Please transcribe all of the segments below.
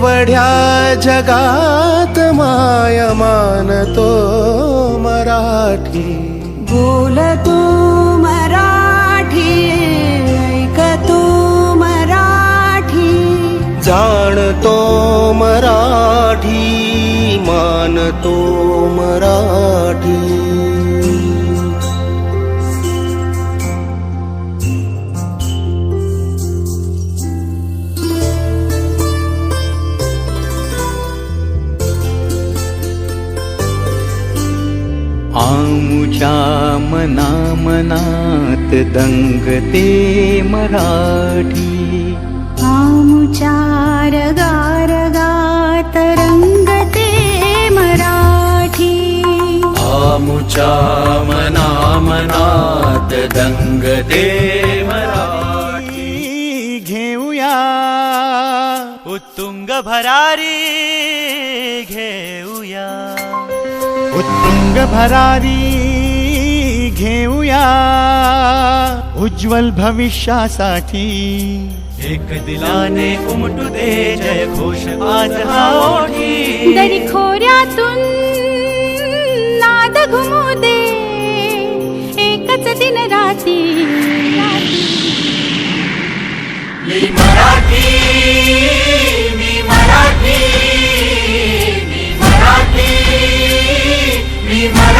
हे वढ्या जगात माय मानतो मराठी. बोलतो मराठी ऐकतो मराठी. जाणतो मराठी मानतो मराठी. आमुच्या मना मनात दंगते मराठी। आमुचार गारगात रंगते मराठी। आमुच्या मना मनात दंगते मराठी। घेऊया उत्तुंग भरारी घेऊया। उत्तुंग भरारी घेऊया उज्ज्वल भविष्यासाठी. एक दिलाने उमटू दे जय घोष आज दरी खोऱ्यातून नाद घुमू दे. एकच दिन राती. मी मराठी मी मराठी मी मराठी मी मराठी.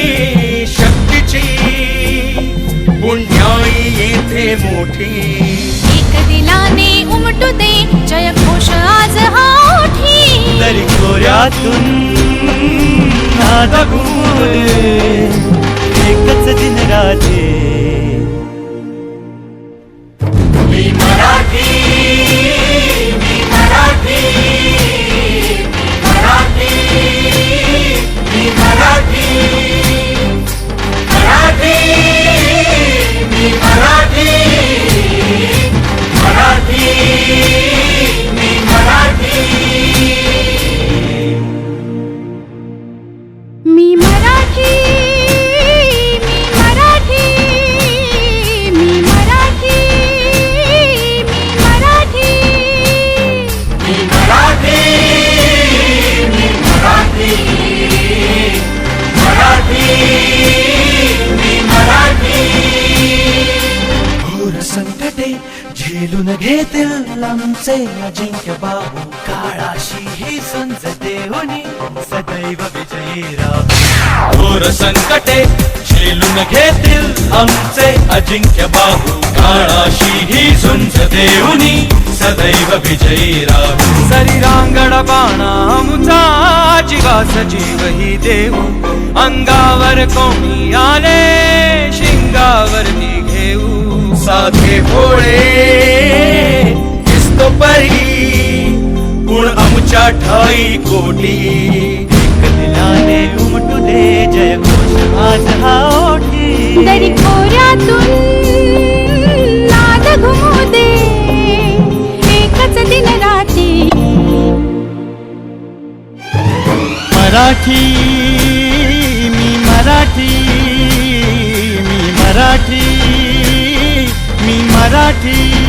पुण्याई येथे मोठी. एक दिलाने उमटू दे जय घोष आज हा ओठी. तरी खोऱ्यातून नाद दे, झेलून घेतील आमचे अजिंक्य बाहू. काळाशी ही सुंज देऊनी सदैव विजयी राहू. घोर संकटे झेलून घेतील आमचे अजिंक्य बाहू. काळाशी ही झुंज देऊनी सदैव विजयी राहू. सरी रांगड बाणा मुचा जीवास जीव ही देऊ. अंगावर कोणी आले शिंगावरती घेऊ. साधे हो ठाई कोटी. कलिलाने उमटू दे जय घोष आज हा ओठी दरी खोऱ्यातून नाद घुमू दे एकच दिन राती. मराठी मी मराठी मी मराठी मी मराठी.